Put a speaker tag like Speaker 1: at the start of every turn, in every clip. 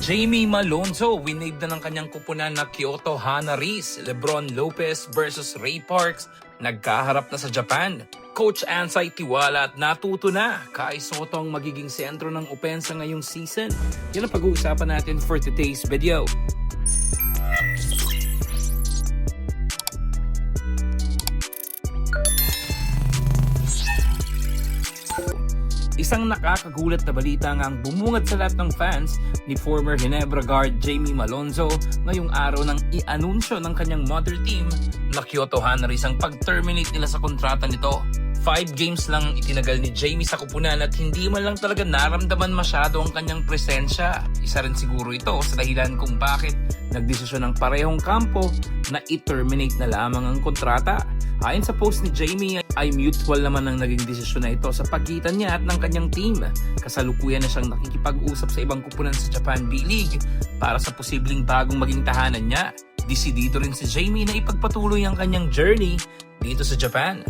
Speaker 1: Jamie Malonzo winave na ng kanyang kupunan na Kyoto Hanaris, Lebron Lopez versus Ray Parks, nagkaharap na sa Japan. Coach Ansay Tiwala at natuto na Kai Soto ang magiging sentro ng opensa ngayong season. Yan ang pag-uusapan natin for today's video. Isang nakakagulat na balita nga ang bumungad sa lahat ng fans ni former Ginebra guard Jamie Malonzo ngayong araw nang i-anunsyo ng kanyang mother team na Kyoto Hanaris ang pag-terminate nila sa kontrata nito. Five games lang itinagal ni Jamie sa kupunan at hindi man lang talaga naramdaman masyado ang kanyang presensya. Isa rin siguro ito sa dahilan kung bakit nagdesisyon ng parehong kampo na i-terminate na lamang ang kontrata. Ayon sa post ni Jamie ay mutual naman ang naging desisyon na ito sa pagitan niya at ng kanyang team. Kasalukuyan na siyang nakikipag-usap sa ibang kupunan sa Japan B-League para sa posibleng bagong maging tahanan niya. Desidido rin si Jamie na ipagpatuloy ang kanyang journey dito sa Japan.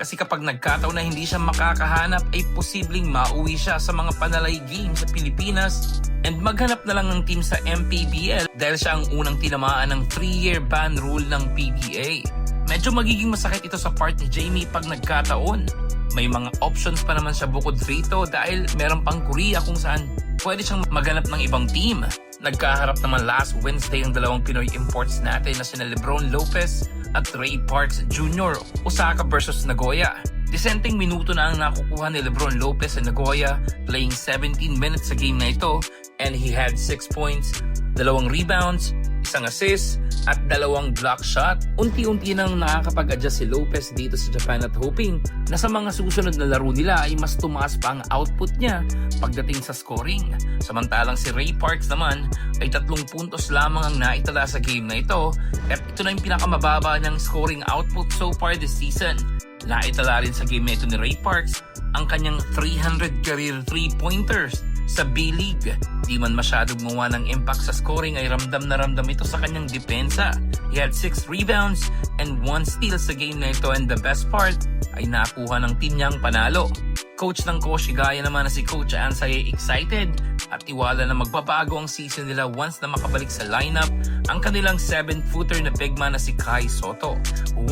Speaker 1: Kasi kapag nagkataon na hindi siya makakahanap ay posibleng mauwi siya sa mga panalay games sa Pilipinas and maghanap na lang ng team sa MPBL dahil siya ang unang tinamaan ng 3-year ban rule ng PBA. Medyo magiging masakit ito sa part ni Jamie pag nagkataon. May mga options pa naman siya bukod rito dahil meron pang Korea kung saan pwede siyang maghanap ng ibang team. Nagkaharap naman last Wednesday ang dalawang Pinoy imports natin na sina Lebron Lopez at Ray Parks Jr. Osaka versus Nagoya. Disenteng minuto na ang nakukuha ni Lebron Lopez sa Nagoya playing 17 minutes sa game na ito and he had 6 points, dalawang rebounds, isang assist, at dalawang block shot. Unti-unti nang nakakapag-adjust si Lopez dito sa Japan at hoping na sa mga susunod na laro nila ay mas tumaas pa ang output niya pagdating sa scoring. Samantalang si Ray Parks naman ay tatlong puntos lamang ang naitala sa game na ito at ito na yung pinakamababa niyang scoring output so far this season. Naitala rin sa game na ito ni Ray Parks ang kanyang 300 career 3-pointers sa B-League. Di man masyadong gumawa ng impact sa scoring ay ramdam na ramdam ito sa kanyang depensa. He had 6 rebounds and 1 steal sa game na ito and the best part ay nakuha ng team niyang panalo. Coach ng Koshigaya naman na si Coach Ansay ay excited at tiwala na magbabago ang season nila once na makabalik sa lineup ang kanilang 7-footer na big man na si Kai Soto.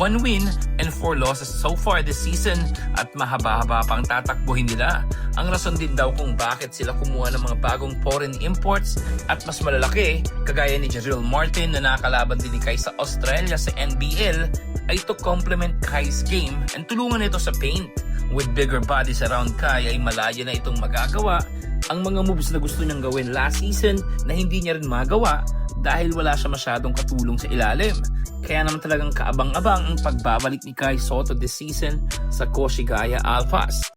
Speaker 1: One win and 4 losses so far this season at mahaba-haba pang tatakbuhin nila. Ang rason din daw kung bakit sila kumuha ng mga bagong foreign imports at mas malalaki kagaya ni Jarrell Martin na nakalaban din ni Kai sa Australia sa NBL ay to complement Kai's game and tulungan ito sa paint. With bigger bodies around Kai ay malaya na itong magagawa ang mga moves na gusto niyang gawin last season na hindi niya rin magawa dahil wala siya masyadong katulong sa ilalim. Kaya naman talagang kaabang-abang ang pagbabalik ni Kai Soto this season sa Koshigaya Alphas.